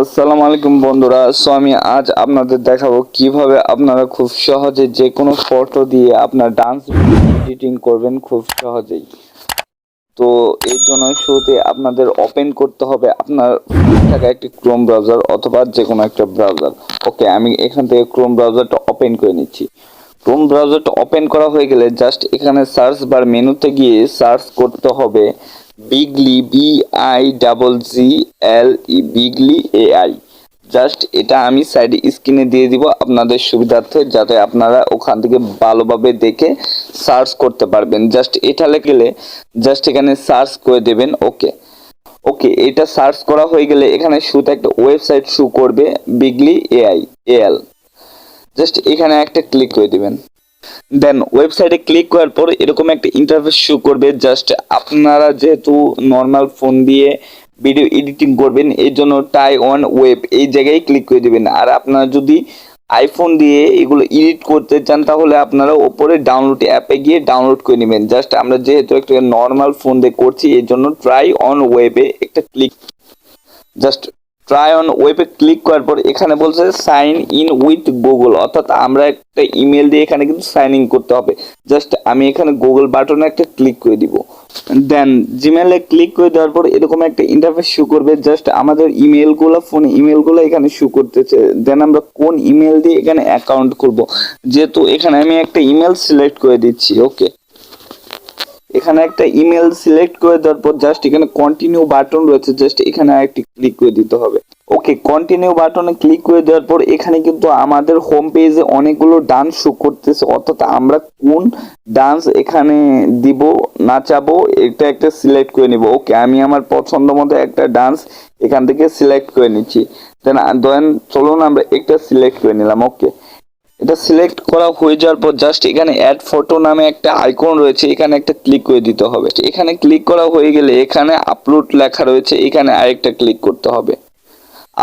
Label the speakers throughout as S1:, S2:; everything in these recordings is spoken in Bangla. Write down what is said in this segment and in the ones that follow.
S1: আসসালামু আলাইকুম বন্ধুরা। সো আমি আজ আপনাদের দেখাবো কীভাবে আপনারা খুব সহজে যে কোনো ফটো দিয়ে আপনার ডান্স এডিটিং করবেন খুব সহজেই। তো এর জন্য শুরুতে আপনাদের ওপেন করতে হবে আপনার থাকা একটি ক্রোম ব্রাউজার অথবা যে কোনো একটা ব্রাউজার ওকে, আমি এখান থেকে ক্রোম ব্রাউজারটা ওপেন করে নিচ্ছি। ক্রোম ব্রাউজারটা ওপেন করা হয়ে গেলে জাস্ট এখানে সার্চ বার মেনুতে গিয়ে সার্চ করতে হবে। Biggle B I double G L E Biggle A I just এটা আমি সাইডে স্ক্রিনে দিয়ে দিব আপনাদের সুবিধার্থে, যাতে আপনারা ওখান থেকে ভালোভাবে দেখে সার্চ করতে পারবেন। জাস্ট এটা গেলে জাস্ট এখানে সার্চ করে দেবেন ওকে ওকে এটা সার্চ করা হয়ে গেলে এখানে শুধু একটা ওয়েবসাইট শু করবে, বিগলি এআই এল জাস্ট এখানে একটা ক্লিক করে দিবেন। দেন ওয়েবসাইটে ক্লিক করার পর এরকম একটা ইন্টারফেস শো করবে জাস্ট আপনারা যেহেতু নর্মাল ফোন দিয়ে ভিডিও এডিটিং করবেন, এর জন্য টাই ওয়ান ওয়েব এই জায়গায় ক্লিক করে দেবেন। আর আপনারা যদি আইফোন দিয়ে এগুলো এডিট করতে চান, তাহলে আপনারা ওপরে ডাউনলোড অ্যাপে গিয়ে ডাউনলোড করে নেবেন। জাস্ট আমরা যেহেতু একটা নর্মাল ফোন দিয়ে করছি, এর জন্য ট্রাই অন ওয়েবে একটা ক্লিক জাস্ট ট্রাই অন ওয়েবে ক্লিক করার পর এখানে বলছে সাইন ইন উইথ গুগল অর্থাৎ আমরা একটা ইমেল দিয়ে এখানে কিন্তু সাইন ইন করতে হবে। জাস্ট আমি এখানে গুগল বাটনে একটা ক্লিক করে দিব। দেন জিমেলে ক্লিক করে দেওয়ার পর এরকম একটা ইন্টারফেস শো করবে। জাস্ট আমাদের ইমেলগুলো ফোনে ইমেলগুলো এখানে শো করতেছে। দেন আমরা কোন ইমেল দিয়ে এখানে অ্যাকাউন্ট করব? যেহেতু এখানে আমি একটা ইমেল সিলেক্ট করে দিচ্ছি ওকে এখানে একটা ইমেল সিলেক্ট করে দেওয়ার পর জাস্ট এখানে কন্টিনিউ বাটন রয়েছে জাস্ট এখানে একটি ক্লিক করে দিতে হবে। ওকে কন্টিনিউ বাটনে ক্লিক করে দেওয়ার পর এখানে কিন্তু আমাদের হোম পেজে অনেকগুলো ডান্স শো করতেছে। অর্থাৎ আমরা কোন ডান্স এখানে দিব, নাচাবো, এটা একটা সিলেক্ট করে নিব। ওকে আমি আমার পছন্দ মতো একটা ডান্স এখান থেকে সিলেক্ট করে নিচ্ছি। দেন দেন চলুন আমরা একটা সিলেক্ট করে নিলাম। ওকে এটা সিলেক্ট করা হয়ে যাওয়ার পর জাস্ট এখানে অ্যাড ফটো নামে একটা আইকন রয়েছে, এখানে একটা ক্লিক করে দিতে হবে। এখানে ক্লিক করা হয়ে গেলে এখানে আপলোড লেখা রয়েছে, এখানে আরেকটা ক্লিক করতে হবে।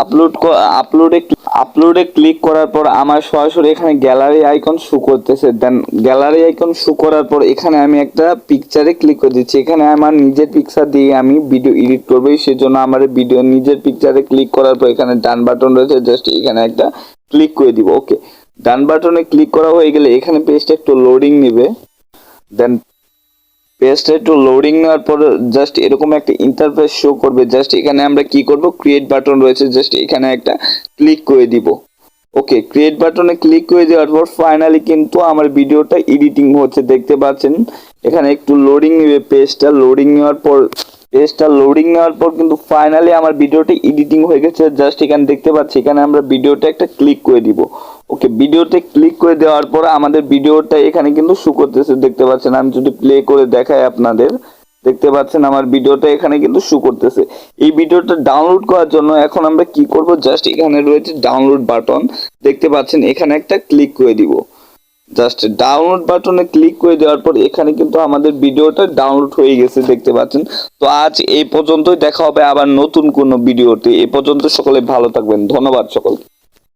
S1: আপলোড আপলোডে আপলোডে ক্লিক করার পর আমার সরাসরি এখানে গ্যালারি আইকন শো করতেছে। দেন গ্যালারি আইকন শো করার পর এখানে আমি একটা পিকচারে ক্লিক করে দিচ্ছি। এখানে আমার নিজের পিকচার দিয়ে আমি ভিডিও এডিট করব। সেজন্য আমার ভিডিও নিজের পিকচারে ক্লিক করার পর এখানে ডান বাটন রয়েছে জাস্ট এখানে একটা ক্লিক করে দিব ওকে ডান বাটনে ক্লিক করা হয়ে গেলে এখানে পেজটা একটু লোডিং নেবে। দেন পেজটা একটু লোডিং নেওয়ার পর জাস্ট এরকম একটা ইন্টারফেস শো করবে। জাস্ট এখানে আমরা কি করব? ক্রিয়েট বাটন রয়েছে। জাস্ট এখানে একটা ক্লিক করে দিব। ওকে ক্রিয়েট বাটনে ক্লিক করে দেওয়ার পর ফাইনালি কিন্তু আমার ভিডিওটা এডিটিং হচ্ছে, দেখতে পাচ্ছেন? এখানে একটু লোডিং নেবে পেজটা লোডিং নেওয়ার পর পেজটা লোডিং নেওয়ার পর কিন্তু ফাইনালি আমার ভিডিওটা এডিটিং হয়ে গেছে। জাস্ট এখানে দেখতে পাচ্ছি, এখানে আমরা ভিডিওটা একটা ক্লিক করে দিব। ওকে ভিডিওতে ক্লিক করে দেওয়ার পর আমাদের ভিডিওটা এখানে কিন্তু শু করতেছে। দেখতে পাচ্ছেন, আমি যদি প্লে করে দেখাই আপনাদের। দেখতে পাচ্ছেন আমার ভিডিওটা এখানে কিন্তু শু করতেছে। এই ভিডিওটা ডাউনলোড করার জন্য এখন আমরা কি করব? জাস্ট এখানে রয়েছে ডাউনলোড বাটন দেখতে পাচ্ছেন, এখানে একটা ক্লিক করে দিব। জাস্ট ডাউনলোড বাটনে ক্লিক করে দেওয়ার পর এখানে কিন্তু আমাদের ভিডিওটা ডাউনলোড হয়ে গেছে, দেখতে পাচ্ছেন। তো আজ এই পর্যন্তই দেখা হবে আবার নতুন কোনো ভিডিওতে। এ পর্যন্ত সকলে ভালো থাকবেন। ধন্যবাদ সকলকে।